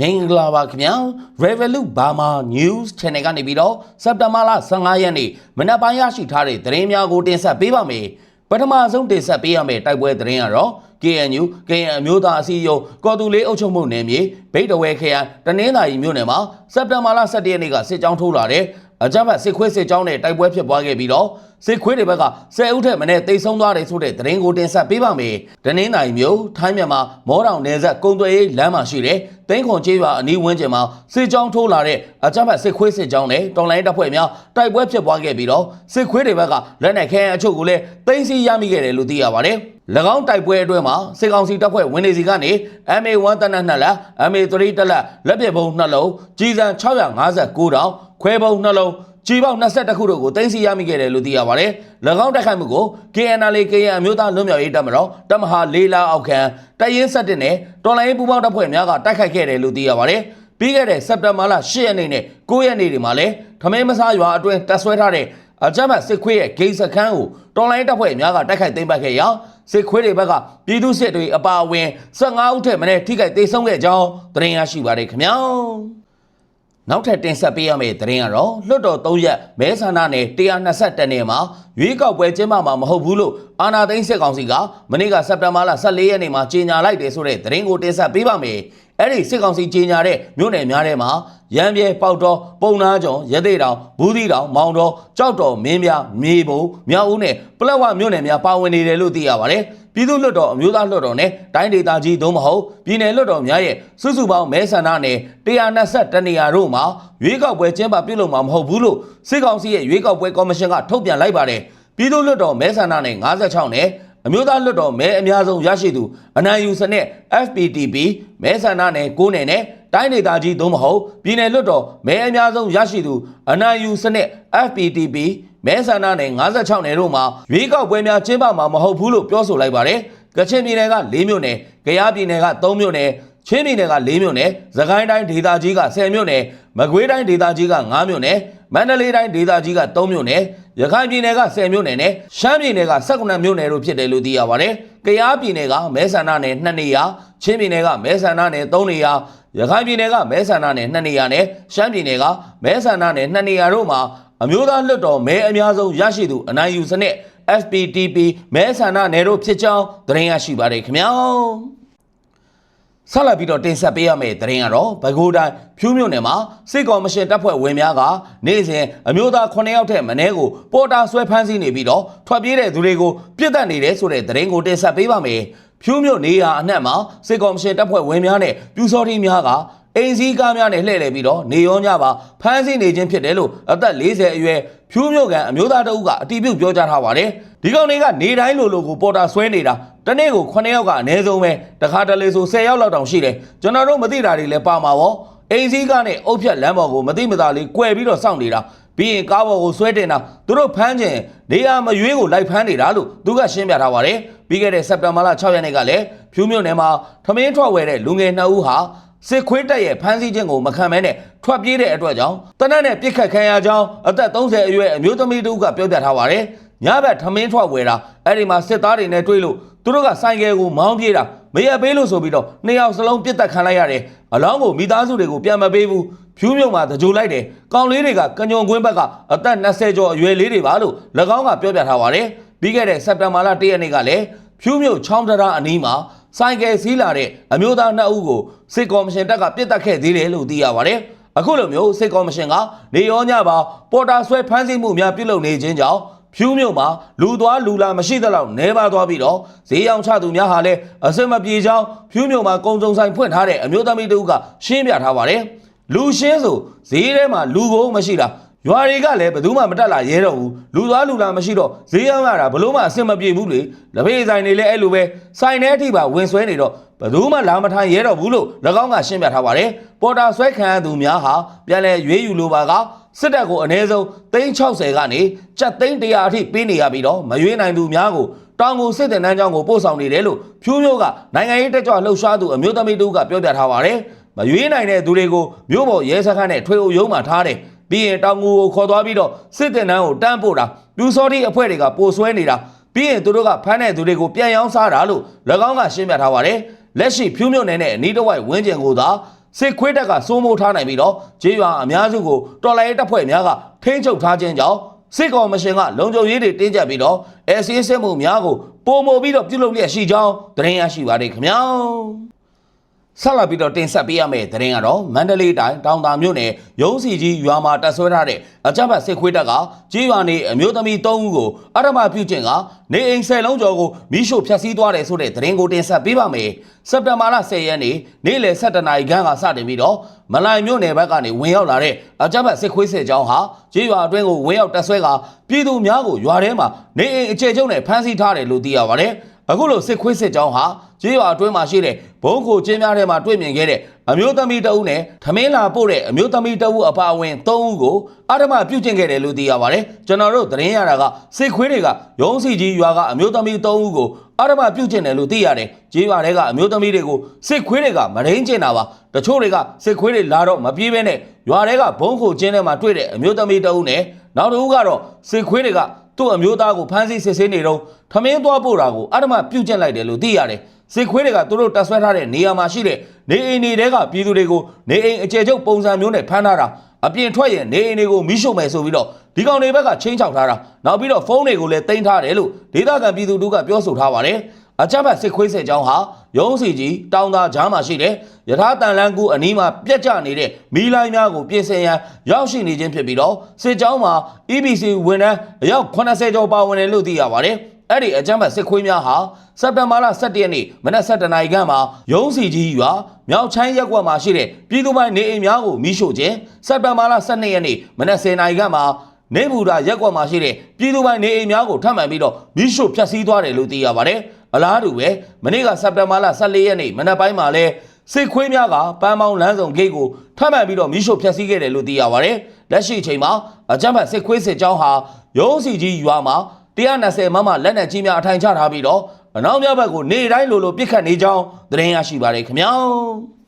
မင်္ဂလာပါခင်ဗျာ Revolut Burma News Channel ကနေပြီးတော့စက်တင်ဘာလ15ရက်နေ့မနက်ပိုင်းရရှိထားတဲ့သတင်းများကိုတင်ဆက်ပေးပါမယ်ပထမဆုံးတင်ဆက်ပေးရမယ့်တိုက်ပွဲသတင်းကတော့ KNU KN အမျိုးသားအစည်းအရုံးကော်တူလေးအုပ်ချုပ်မှုနယ်မြေဗိတ်တဝဲခရိုင်တနင်္သာရီမြို့နယ်မှာစက်တင်ဘာလ17ရက်နေ့ကစစ်ကြောင်းထိုးလာတဲ့အကြမ်းဖက်စစ်ခွေးစစ်ကြောင်းနဲ့တိုက်ပွဲဖြစ်ပွားခဲ့ပြီးတော့စစ်ခွေးတွေဘက်က10ဦးထက်မနည်းတိတ်ဆုံးသွားတယ်ဆိုတဲ့သတင်းကိုတင်ဆက်ပေးပါမယ်။တနင်္သာရီမြို့ထိုင်းမြန်မာမောတောင်နယ်စပ်ကုန်းသွယ်ရေးလမ်းမှာရှိတဲ့ သိန်းခွန်ကျေးရွာအနီးဝန်းကျင်မှာစစ်ကြောင်းထိုးလာတဲ့အကြမ်းဖက်စစ်ခွေးစစ်ကြောင်းနဲ့တော်လိုင်းတပ်ဖွဲ့များတိုက်ပွဲဖြစ်ပွားခဲ့ပြီးတော့စစ်ခွေးတွေဘက်ကလက်နက်ခဲယမ်းအချို့ကိုလည်းသိမ်းဆည်းရမိခဲ့တယ်လို့သိရပါတယ်။၎င်းတိုက်ပွဲအတွင်းမှာစစ်ကောင်စီတပ်ဖွဲ့ဝင်နေစီကနေ MA1 တနက်2လက် MA3 တလက်လက်ပစ်ဗုံး2လုံးကြီးစံ659တောင်ခွဲဗုံး2လုံး ကြီးပေါက်22ခုတို့ကိုတင်စီရမိခဲ့တယ်လို့သိရပါတယ်။၎င်းတိုက်ခိုက်မှုကို KNL KN အမျိုးသားလွတ်မြောက်ရေးတပ်မတော်တပ်မဟာလေးလာအောက်ခံတရင်ဆက်တင်နဲ့တော်လိုင်းပူပေါင်းတပ်ဖွဲ့များကတိုက်ခိုက်ခဲ့တယ်လို့သိရပါတယ်။ပြီးခဲ့တဲ့စက်တင်ဘာလ10ရက်နေ့နဲ့9ရက်နေ့တွေမှာလည်းထမင်းမစားရွာအတွင်းတပ်ဆွဲထားတဲ့အကြမ်းဖက်စစ်ခွေးရဲ့ဂိမ်းစခန်းကိုတော်လိုင်းတပ်ဖွဲ့များကတိုက်ခိုက်သိမ်းပိုက်ခဲ့ရာစစ်ခွေးတွေဘက်ကပြည်သူစစ်တွေအပါအဝင်15ဦးထက်မနည်းထိခိုက်ဒေဆုံးခဲ့ကြောင်းသတင်းရရှိပါတယ်ခင်ဗျာ နောက်ထပ်တင်ဆက်ပေးရမယ့်သတင်းကတော့လွှတ်တော်3ရက်မဲဆန္ဒနယ်120တန်းနယ်မှာရွေးကောက်ပွဲကျင်းပမှာမဟုတ်ဘူးလို့အာဏာသိမ်းစစ်ကောင်စီကမနေ့ကစက်တင်ဘာလ14ရက်နေ့မှာကြေညာလိုက်တယ်ဆိုတဲ့သတင်းကိုတင်ဆက်ပေးပါမယ်။အဲ့ဒီစစ်ကောင်စီကြေညာတဲ့မြို့နယ်များထဲမှာရန်ပြဲပေါက်တော်ပုံနာကျော်ရသေးတောင်ဘူးသီးတောင်မောင်တော်ကြောက်တော်မင်းပြမြေပုံမြောက်ဦးနဲ့ပလက်ဝမြို့နယ်များပါဝင်နေတယ်လို့သိရပါတယ်။ ပြည်သူ့လွှတ်တော်အမျိုးသားလွှတ်တော်နဲ့တိုင်းဒေသကြီးသို့မဟုတ်ပြည်နယ်လွှတ်တော်များရဲ့စုစုပေါင်းမဲဆန္ဒနယ်120တနေရာတို့မှာရွေးကောက်ပွဲကျင်းပပြုလုပ်မှာမဟုတ်ဘူးလို့စစ်ကောင်စီရဲ့ရွေးကောက်ပွဲကော်မရှင်ကထုတ်ပြန်လိုက်ပါတယ်။ပြည်သူ့လွှတ်တော်မဲဆန္ဒနယ်56နဲ့အမျိုးသားလွှတ်တော်မဲအများဆုံးရရှိသူအနိုင်ယူစနစ် FPTP မဲဆန္ဒနယ်9နယ်နဲ့တိုင်းဒေသကြီးသို့မဟုတ်ပြည်နယ်လွှတ်တော်မဲအများဆုံးရရှိသူအနိုင်ယူစနစ် FPTP မဲဆန္ဒနယ်56နယ်တို့မှာရွေးကောက်ပွဲများကျင်းပမှာမဟုတ်ဘူးလို့ပြောဆိုလိုက်ပါတယ်။ကချင်ပြည်နယ်က၄မြို့နယ်၊ကယားပြည်နယ်က3မြို့နယ်ချင်းပြည်နယ်က၄မြို့နယ်၊သခိုင်းတိုင်းဒေသကြီးက10မြို့နယ်၊မကွေးတိုင်းဒေသကြီးက9မြို့နယ်၊မန္တလေးတိုင်းဒေသကြီးက3မြို့နယ်၊ရခိုင်ပြည်နယ်က10မြို့နယ်နဲ့ရှမ်းပြည်နယ်က18မြို့နယ်တို့ဖြစ်တယ်လို့သိရပါတယ်။ ကယားပြည်နယ်ကမဲဆန္ဒနယ်2နေရာ၊ချင်းပြည်နယ်ကမဲဆန္ဒနယ်3နေရာ၊ရခိုင်ပြည်နယ်ကမဲဆန္ဒနယ်2နေရာနဲ့ရှမ်းပြည်နယ်ကမဲဆန္ဒနယ်2နေရာတို့မှာအမျိုးသားလွှတ်တော်မဲအများဆုံးရရှိသူအနိုင်ယူစနစ် FPTP မဲဆန္ဒနယ်တို့ဖြစ်ကြောင်းသတင်းရရှိပါတယ်ခင်ဗျာ ဆက်လက်ပြီးတော့တင်ဆက်ပေးရမယ့်သတင်းကတော့ဘကိုးတိုင်းဖြူးမြို့နယ်မှာစစ်ကောင်မရှင်တပ်ဖွဲ့ဝင်များကနေ့စဉ်အမျိုးသား9ယောက်ထက်မနည်းကိုပေါ်တာဆွဲဖမ်းဆီးနေပြီးတော့ထွက်ပြေးတဲ့သူတွေကိုပြစ်ဒဏ်နေတယ်ဆိုတဲ့သတင်းကိုတင်ဆက်ပေးပါမယ်ဖြူးမြို့နေရာအနှံ့မှာစစ်ကောင်မရှင်တပ်ဖွဲ့ဝင်များနဲ့ပြူစောတိများကအိမ်စည်းကားများနဲ့လှည့်လည်ပြီးတော့နေရောညပါဖမ်းဆီးနေခြင်းဖြစ်တယ်လို့အသက်40အရွယ်ဖြူးမြို့ကန်အမျိုးသားတအုပ်ကအတီးပြုတ်ပြောကြားထားပါတယ်ဒီကောင်တွေက နေတိုင်းလိုလိုကိုပေါ်တာဆွဲနေတာ တနေ့ကို9ယောက်ကအနည်းဆုံးပဲတခါတလေဆို10ယောက်လောက်တောင်ရှိတယ်ကျွန်တော်တို့မသိတာတွေလည်းပါမှာပေါ့အိမ်စည်းကားနဲ့အုတ်ဖြတ်လမ်းပေါ်ကိုမသိမသာလေးကွယ်ပြီးတော့စောင့်နေတာပြီးရင်ကားပေါ်ကိုဆွဲတင်တာသူတို့ဖမ်းခြင်းနေရာမရွေးကိုလိုက်ဖမ်းနေတာလို့သူကရှင်းပြထားပါတယ်ပြီးခဲ့တဲ့စက်တင်ဘာလ6ရက်နေ့ကလည်းဖြူးမြို့နယ်မှာထမင်းထွက်ဝယ်တဲ့လူငယ်2ဦးဟာစစ်ခွေးတက်ရဲ့ဖမ်းဆီးခြင်းကိုမခံမဲနဲ့ထွက်ပြေးတဲ့အတွက်ကြောင့်တနက်နဲ့ပြစ်ခတ်ခံရကြောင်းအသက်30အရွယ်အမျိုးသမီးတို့ကပြောပြထားပါတယ်ညဘက်ထမင်းထွက်ဝယ်တာအဲ့ဒီမှာစစ်သားတွေနဲ့တွေ့လို့ သူတို့ကဆိုင်ကယ်ကိုမောင်းပြေးတာမရပေးလို့ဆိုပြီးတော့နှစ်ယောက်စလုံးပြစ်တက်ခံလိုက်ရတယ်အလောင်းကိုမိသားစုတွေကိုပြန်မပေးဘူးဖြူးမြုံမှာတကြိုလိုက်တယ်ကောင်လေးတွေကကညွန်ကွင်းဘက်ကအသက်20ကျော်အရွယ်လေးတွေပါလို့၎င်းကပြောပြထားပါတယ်ပြီးခဲ့တဲ့စက်တင်ဘာလ1ရက်နေ့ကလည်းဖြူးမြုံချောင်းတရာအနီးမှာဆိုင်ကယ်စီးလာတဲ့အမျိုးသားနှစ်ဦးကိုစစ်ကော်မရှင်တပ်ကပြစ်တက်ခဲ့သေးတယ်လို့သိရပါတယ်အခုလိုမျိုးစစ်ကော်မရှင်ကနေရောညပါပေါ်တာဆွဲဖမ်းဆီးမှုများပြုလုပ်နေခြင်းကြောင့် ဖြူးမြို့မှာလူသွားလူလာမရှိသလောက်နေပါသွားပြီးတော့ဈေးရောင်းချသူများဟာလည်းအစင်မပြေကြောင်းဖြူးမြို့မှာကုံစုံဆိုင်ဖွင့်ထားတဲ့အမျိုးသမီးတို့ကရှင်းပြထားပါတယ်လူရှင်းဆိုဈေးထဲမှာလူကိုမရှိတာရွာတွေကလည်းဘယ်သူမှမတက်လာရဲတော့ဘူးလူသွားလူလာမရှိတော့ဈေးရောင်းရတာဘလို့မှအဆင်မပြေဘူးလေလက်ဖေးဆိုင်တွေလည်းအဲ့လိုပဲဆိုင်ထဲအထိပါဝင်ဆွဲနေတော့ဘယ်သူမှလာမထိုင်ရဲတော့ဘူးလို့၎င်းကရှင်းပြထားပါတယ်ပေါ်တာဆွဲခံရသူများဟာပြန်လဲရွေးယူလိုပါက စစ်တပ်ကိုအ ਨੇ ဆုံး360ကနေကြက်သိန်း100အထိပေးနေရပြီးတော့မရွေးနိုင်သူများကိုတောင်ကိုစစ်တင်တန်းကျောင်းကိုပို့ဆောင်နေတယ်လို့ဖြိုးမျိုးကနိုင်ငံရေးတက်ကြွလှုပ်ရှားသူအမျိုးသမီးတို့ကပြောပြထားပါတယ်မရွေးနိုင်တဲ့သူတွေကိုမြို့ပေါ်ရဲစခန်းနဲ့ထွေအုပ်ရုံးမှာထားတယ်ပြီးရင်တောင်ငူကိုခေါ်သွားပြီးတော့စစ်တင်တန်းကိုတန်းပို့တာပြူစောတိအဖွဲ့တွေကပိုဆွဲနေတာပြီးရင်သူတို့ကဖမ်းတဲ့သူတွေကိုပြန်ရောင်းစားတာလို့၎င်းကရှင်းပြထားပါတယ်လက်ရှိဖြူးမြုံနယ်နဲ့အနီးတစ်ဝိုက်ဝင်းကျင်ကိုသာ စစ်ခွေးတပ်ကစိုးမိုးထားနိုင်ပြီးတော့ဂျေးရွာအများစုကိုတော်လိုင်းတပ်ဖွဲ့များကထိန်းချုပ်ထားခြင်းကြောင့်စစ်ကော်မရှင်ကလုံခြုံရေးတွေတင်းကျပ်ပြီးတော့အစီအစစ်မှုများကိုပုံမပြီးတော့ပြုလုပ်လျက်ရှိကြောင်းသတင်းရရှိပါတယ်ခင်ဗျာ ဆက်လက်ပြီးတော့တင်ဆက်ပေးရမယ့်သတင်းကတော့မန္တလေးတိုင်းတောင်တာမြို့နယ်ရုံးစီကြီးရွာမှာတပ်ဆွဲထားတဲ့အကြမ်းဖက်စစ်ခွေးတပ်ကကြီးရွာနေအမျိုးသမီး၃ဦးကိုအရမပြုကျင့်ကနေအိမ်ဆယ်လုံးကျော်ကိုမိရှို့ဖျက်ဆီးသွားတယ်ဆိုတဲ့သတင်းကိုတင်ဆက်ပေးပါမယ်စက်တင်ဘာလ10ရက်နေ့နေ့လယ်7:00နာရီခန့်ကစတင်ပြီးတော့မလိုင်မြို့နယ်ဘက်ကနေဝင်ရောက်လာတဲ့အကြမ်းဖက်စစ်ခွေးစစ်ကြောင်းဟာကြီးရွာအတွင်းကိုဝင်ရောက်တပ်ဆွဲကပြည်သူများကိုရွာထဲမှာနေအိမ်အခြေကျုံနဲ့ဖမ်းဆီးထားတယ်လို့သိရပါတယ်အခုလိုစစ်ခွေးစစ်ကြောင်းဟာ ကျေးရွာအတွင်းမှာရှိတဲ့ဘုံခိုကျင်းများထဲမှာတွေ့မြင်ခဲ့တဲ့အမျိုးသမီးတအုပ်နဲ့ထမင်းလာပို့တဲ့အမျိုးသမီးတအုပ်အပါအဝင်၃ဦးကိုအာဓမပြုတ်ကျင့်ခဲ့တယ်လို့သိရပါတယ်ကျွန်တော်တို့သတင်းရတာကစစ်ခွေးတွေကရုံးစီကြီးရွာကအမျိုးသမီး၃ဦးကိုအာဓမပြုတ်ကျင့်တယ်လို့သိရတယ်ကျေးရွာတွေကအမျိုးသမီးတွေကိုစစ်ခွေးတွေကမရင်းကျင်တာပါတချို့တွေကစစ်ခွေးတွေလာတော့မပြေးဘဲနဲ့ရွာတွေကဘုံခိုကျင်းထဲမှာတွေ့တဲ့အမျိုးသမီးတအုပ်နဲ့နောက်တစ်ဦးကတော့စစ်ခွေးတွေကသူ့အမျိုးသားကိုဖမ်းဆီးစစ်ဆေးနေတော့ထမင်းသွားပို့တာကိုအဓမ္မပြုတ်ကျင့်လိုက်တယ်လို့သိရတယ်။ စစ်ခွေးတွေကသူတို့တပ်ဆွဲထားတဲ့နေရာမှာရှိတဲ့နေအိမ်တွေကပြည်သူတွေကိုနေအိမ်အကျယ်ချုပ်ပုံစံမျိုးနဲ့ဖမ်းထားတာအပြင်ထွက်ရင်နေအိမ်တွေကိုမိရှို့မယ်ဆိုပြီးတော့ဒီကောင်တွေဘက်ကချင်းချောက်ထားတာနောက်ပြီးတော့ဖုန်းတွေကိုလည်းတင်ထားတယ်လို့ဒေသခံပြည်သူတို့ကပြောဆိုထားပါတယ်။အကြမ်းဖက်စစ်ခွေးစစ်ကြောင်းဟာရုံးစီကြီးတောင်သာကြားမှာရှိတဲ့ယထာတန်လန်းကူအနီးမှာပြက်ကျနေတဲ့မီးလိုင်းများကိုပြင်ဆင်ရန်ရောက်ရှိနေခြင်းဖြစ်ပြီးတော့စစ်ကြောင်းမှာ EBC ဝန်ထမ်းအယောက်80ကျော်ပါဝင်တယ်လို့သိရပါတယ်။ အဲ့ဒီအကြမ်းဖက်စစ်ခွေးများဟာစက်တင်ဘာလ17ရက်နေ့မနက်7:00နာရီခန့်မှာရုံးစီကြီးရွာမြောက်ချိုင်းရက်ကွက်မှာရှိတဲ့ပြည်သူပိုင်နေအိမ်များကိုမိရှို့ခြင်းစက်တင်ဘာလ12ရက်နေ့မနက်10:00နာရီခန့်မှာနေဘူတာရက်ကွက်မှာရှိတဲ့ပြည်သူပိုင်နေအိမ်များကိုထပ်မံပြီးတော့မိရှို့ဖျက်ဆီးသွားတယ်လို့သိရပါတယ်။အလားတူပဲမနေ့ကစက်တင်ဘာလ14ရက်နေ့မနက်ပိုင်းမှာလဲစစ်ခွေးများကပန်းပေါင်းလမ်းဆောင်ဂိတ်ကိုထပ်မံပြီးတော့မိရှို့ဖျက်ဆီးခဲ့တယ်လို့သိရပါတယ်။လက်ရှိအချိန်မှာအကြမ်းဖက်စစ်ခွေးစစ်ကြောင်းဟာရုံးစီကြီးရွာမှာ 120မမလက်နက်ကြီးများအထိုင်ချထားပြီးတော့အနောက်မြောက်ဘက်ကိုနေတိုင်းလိုလိုပစ်ခတ်နေကြောင်းသတင်းရရှိပါတယ်ခင်ဗျာ။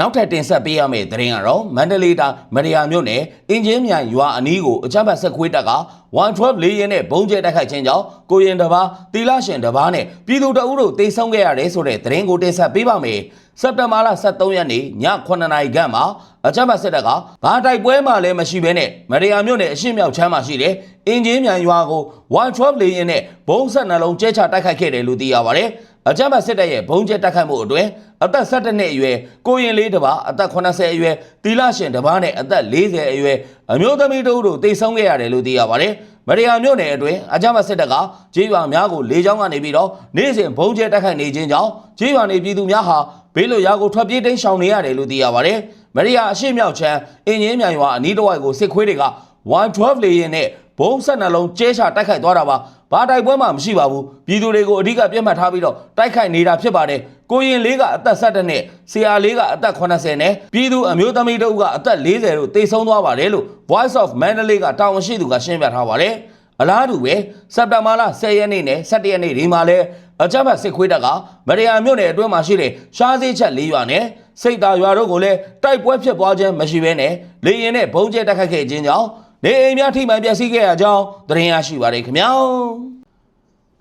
နောက်ထပ်တင်ဆက်ပေးရမယ့်သတင်းကတော့မန္တလေးတိုင်းမရယာမြို့နယ်အင်ဂျင်မြိုင်ရွာအနီးကိုအကြမ်းဖက်ဆက်ခွေးတပ်က112လေးရင်နဲ့ဘုံကျဲတိုက်ခိုက်ခြင်းကြောင့်ကိုရင်တပါးတီလာရှင်တပါးနဲ့ပြည်သူတအုပ်တို့တိတ်ဆုံးခဲ့ရတယ်ဆိုတဲ့သတင်းကိုတင်ဆက်ပေးပါမယ်။စက်တင်ဘာလ23ရက်နေ့ည9:00နာရီခန့်မှာအကြမ်းဖက်စစ်တပ်ကဘာတိုက်ပွဲမှလည်းမရှိဘဲနဲ့မရယာမြို့နယ်အရှေ့မြောက်ချမ်းမှာရှိတဲ့အင်ဂျင်မြိုင်ရွာကို112လေးရင်နဲ့ဘုံဆက်နှလုံးကျဲချတိုက်ခိုက်ခဲ့တယ်လို့သိရပါတယ်။ အကြမ်းဖက်စစ်တပ်ရဲ့ဘုံကျဲတိုက်ခိုက်မှုအတွင်းအသက်17နှစ်အရွယ်ကိုရင်လေးတစ်ပါးအသက်80အရွယ်တီလာရှင်တစ်ပါးနဲ့အသက်40အရွယ်အမျိုးသမီးတို့တို့တိတ်ဆုံးခဲ့ရတယ်လို့သိရပါတယ်။မရယာမြို့နယ်အတွင်းအကြမ်းဖက်စစ်တပ်ကကြေးရွာများကိုလေကြောင်းကနေပြီးတော့နေ့စဉ်ဘုံကျဲတိုက်ခိုက်နေခြင်းကြောင့်ကြေးရွာနေပြည်သူများဟာဘေးလွတ်ရာကိုထွက်ပြေးတိမ်းရှောင်နေရတယ်လို့သိရပါတယ်။မရယာအရှိမြောက်ချမ်းအင်းကြီးမြိုင်ရွာအနီးတစ်ဝိုက်ကိုစစ်ခွေးတွေက112 လေရင်နဲ့ ဘုံဆက်နှလုံးကျဲချတိုက်ခိုက်သွားတာပါဘာတိုက်ပွဲမှမရှိပါဘူးပြည်သူတွေကိုအဓိကပြတ်မှတ်ထားပြီးတော့တိုက်ခိုက်နေတာဖြစ်ပါတယ်ကိုရင်လေးကအသက်17နှစ်ဆရာလေးကအသက်80နဲ့ပြည်သူအမျိုးသမီးတို့ကအသက်40တို့တေဆုံးသွားပါတယ်လို့ Voice of Mandalay ကတာဝန်ရှိသူကရှင်းပြထားပါတယ်အလားတူပဲစက်တင်ဘာလ10ရက်နေ့နဲ့17ရက်နေ့ဒီမှာလဲအကြမ်းဖက်စစ်ခွေးတပ်ကမရယာမြို့နယ်အတွင်းမှာရှိတဲ့ရှားစေးချက်၄ရွာနဲ့စိတ်သားရွာတို့ကိုလည်းတိုက်ပွဲဖြစ်ပွားခြင်းမရှိဘဲနဲ့လေရင်နဲ့ဘုံကျဲတိုက်ခိုက်ခဲ့ခြင်းကြောင့် နေအိမ်များထိမှန်ပျက်စီးခဲ့ရကြောင်းသတင်းရရှိပါရခင်ဗျာ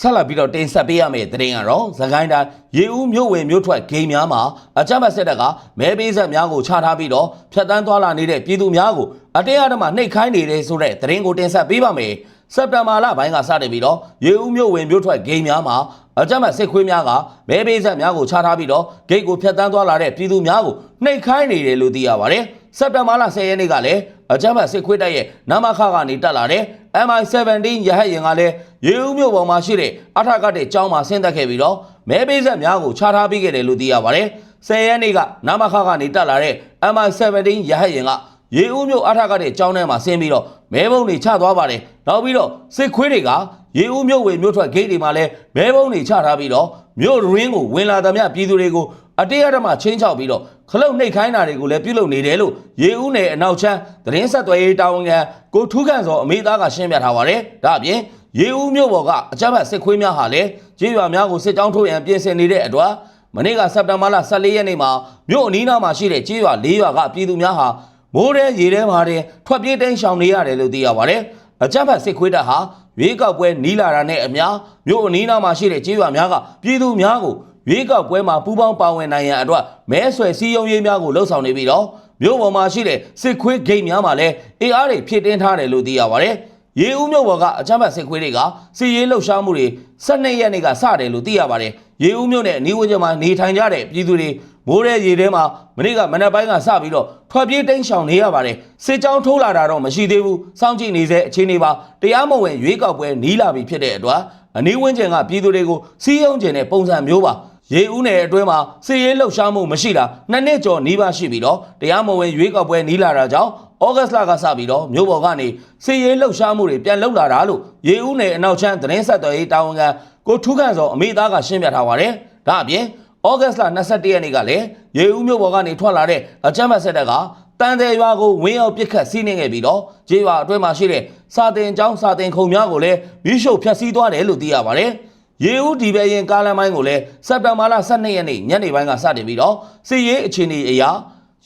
ဆက်လက်ပြီးတော့တင်ဆက်ပေးရမယ့်သတင်းကတော့သခိုင်းတိုင်းရေဦးမြို့ဝင်မြို့ထွက်ဂိမ်းများမှာအကြမ်းဖက်စစ်တပ်ကမဲပေးဆက်များကိုချထားပြီးတော့ဖျက်တမ်းသွားလာနေတဲ့ပြည်သူများကိုအတရားဓမ္မနှိပ်ခိုင်းနေတယ်ဆိုတဲ့သတင်းကိုတင်ဆက်ပေးပါမယ်စက်တင်ဘာလပိုင်းကစတင်ပြီးတော့ရေဦးမြို့ဝင်မြို့ထွက်ဂိမ်းများမှာအကြမ်းဖက်စစ်ခွေးများကမဲပေးဆက်များကိုချထားပြီးတော့ဂိတ်ကိုဖျက်တမ်းသွားလာတဲ့ပြည်သူများကိုနှိပ်ခိုင်းနေတယ်လို့သိရပါတယ်စက်တင်ဘာလ10ရက်နေ့ကလည်း အကြမ်းဖက်စစ်ခွေးတပ်ရဲ့နမခကနေတက်လာတဲ့ MI17 ရဟတ်ယာဉ်ကလည်းရေဦးမြို့ပေါ်မှာရှိတဲ့အထက်ကတဲ့ကျောင်းမှာဆင်းသက်ခဲ့ပြီးတော့မဲပေးဆက်များကိုချထားပေးခဲ့တယ်လို့သိရပါတယ်။10ရက်နေ့ကနမခကနေတက်လာတဲ့ MI17 ရဟတ်ယာဉ်ကရေဦးမြို့အထက်ကတဲ့ကျောင်းထဲမှာဆင်းပြီးတော့မဲဘုံတွေချသွားပါတယ်။နောက်ပြီးတော့စစ်ခွေးတွေကရေဦးမြို့ဝေမြို့ထွက်ဂိတ်တွေမှာလည်းမဲဘုံတွေချထားပြီးတော့မြို့ရင်းကိုဝင်လာသမျှပြည်သူတွေကိုအတေးအဓမ္မချင်းချောက်ပြီးတော့ ခလုတ်နှိပ်ခိုင်းတာတွေကိုလည်းပြုလုပ်နေတယ်လို့ရေဦးနယ်အနောက်ချမ်းသတင်းဆက်သွယ်ရေးတာဝန်ခံကိုထူးခန့်စောအမေသားကရှင်းပြထားပါတယ်။ဒါအပြင်ရေဦးမြို့ပေါ်ကအကြမ်းဖက်စစ်ခွေးများဟာလည်းကြေးရွာများကိုစစ်ကြောင်းထိုးရန်ပြင်ဆင်နေတဲ့အတွက်မနေ့ကစက်တင်ဘာလ14ရက်နေ့မှာမြို့အနီးနားမှာရှိတဲ့ကြေးရွာ၄ရွာကပြည်သူများဟာမိုးရဲရေထဲမှာတင်ထွက်ပြေးတိမ်းရှောင်နေရတယ်လို့သိရပါတယ်။အကြမ်းဖက်စစ်ခွေးတပ်ဟာရွေးကောက်ပွဲနီးလာတာနဲ့အမျှမြို့အနီးနားမှာရှိတဲ့ကြေးရွာများကပြည်သူများကို ရွေးကောက်ပွဲမှာပူးပေါင်းပါဝင်နိုင်ရန်အတွက်မဲဆွယ်စည်းရုံးရေးများကိုလှုံ့ဆော်နေပြီးတော့မြို့ပေါ်မှာရှိတဲ့စစ်ခွေးဂိတ်များမှာလည်းအေအားတွေဖြည့်တင်းထားတယ်လို့သိရပါတယ်။ရေဦးမြို့ပေါ်ကအကြမ်းဖက်စစ်ခွေးတွေကစီရေးလှုပ်ရှားမှုတွေ12ရက်နေ့ကစတယ်လို့သိရပါတယ်။ရေဦးမြို့နဲ့အနီးဝန်းကျင်မှာနေထိုင်ကြတဲ့ပြည်သူတွေမိုးတဲ့ရေထဲမှာမနေ့ကမနက်ပိုင်းကစပြီးတော့ထွက်ပြေးတိမ်းရှောင်နေရပါတယ်။စစ်ကြောင်းထိုးလာတာတော့မရှိသေးဘူး။စောင့်ကြည့်နေစေအခြေအနေပါတရားမဝင်ရွေးကောက်ပွဲနီးလာပြီဖြစ်တဲ့အတွက်အနီးဝန်းကျင်ကပြည်သူတွေကိုစီးရုံးခြင်းတဲ့ပုံစံမျိုးပါ ရေဦးနယ်အတွင်းမှာစီရေးလှုပ်ရှားမှုမရှိတာနှစ်နှစ်ကျော်နီးပါးရှိပြီးတော့တရားမဝင်ရွေးကောက်ပွဲနီးလာတာကြောင့်ဩဂတ်လကစပြီးတော့မြို့ပေါ်ကနေစီရေးလှုပ်ရှားမှုတွေပြန်လှုပ်လာတာလို့ရေဦးနယ်အနောက်ချမ်းသတင်းဆက်သွယ်ရေးတာဝန်ခံကိုထူးခန့်စောအမိသားကရှင်းပြထားပါတယ်ဒါအပြင်ဩဂတ်လ22ရက်နေ့ကလည်းရေဦးမြို့ပေါ်ကနေထွက်လာတဲ့အကြမ်းဖက်ဆက်တပ်ကတန်တယ်ရွာကိုဝင်းရောက်ပစ်ခတ်စီးနှင်ခဲ့ပြီးတော့ကျေးရွာအတွင်းမှာရှိတဲ့စာတင်ကျောင်းစာတင်ခုံများကိုလည်းမီးရှို့ဖျက်ဆီးသွားတယ်လို့သိရပါတယ်။ ရေဦးဒီပဲရင်ကားလမ်းပိုင်းကိုလည်းစက်တဘာလ12ရက်နေ့ညနေပိုင်းကစတင်ပြီးတော့စစ်ရေးအခြေအနေအရာ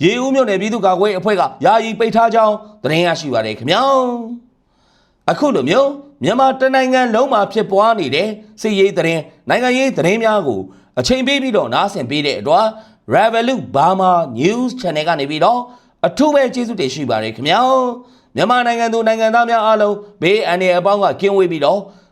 ရေဦးမြို့နယ်ပြည်သူ့ကာကွယ်ရေးအဖွဲ့ကယာယီပိတ်ထားကြောင်းသတင်းရရှိပါတယ်ခင်ဗျာ။အခုလိုမျိုးမြန်မာတနိုင်ငံလုံးမှာဖြစ်ပွားနေတဲ့စစ်ရေးသတင်းနိုင်ငံရေးသတင်းများကိုအချိန်ပေးပြီးတော့နားဆင်ပေးတဲ့အတွက် Revolut Burma News Channel ကနေပြီးတော့အထူးပဲကျေးဇူးတင်ရှိပါတယ်ခင်ဗျာမြန်မာနိုင်ငံသူနိုင်ငံသားများအားလုံးဘေးအန္တရာယ်အပေါင်းကကင်းဝေးပြီးတော့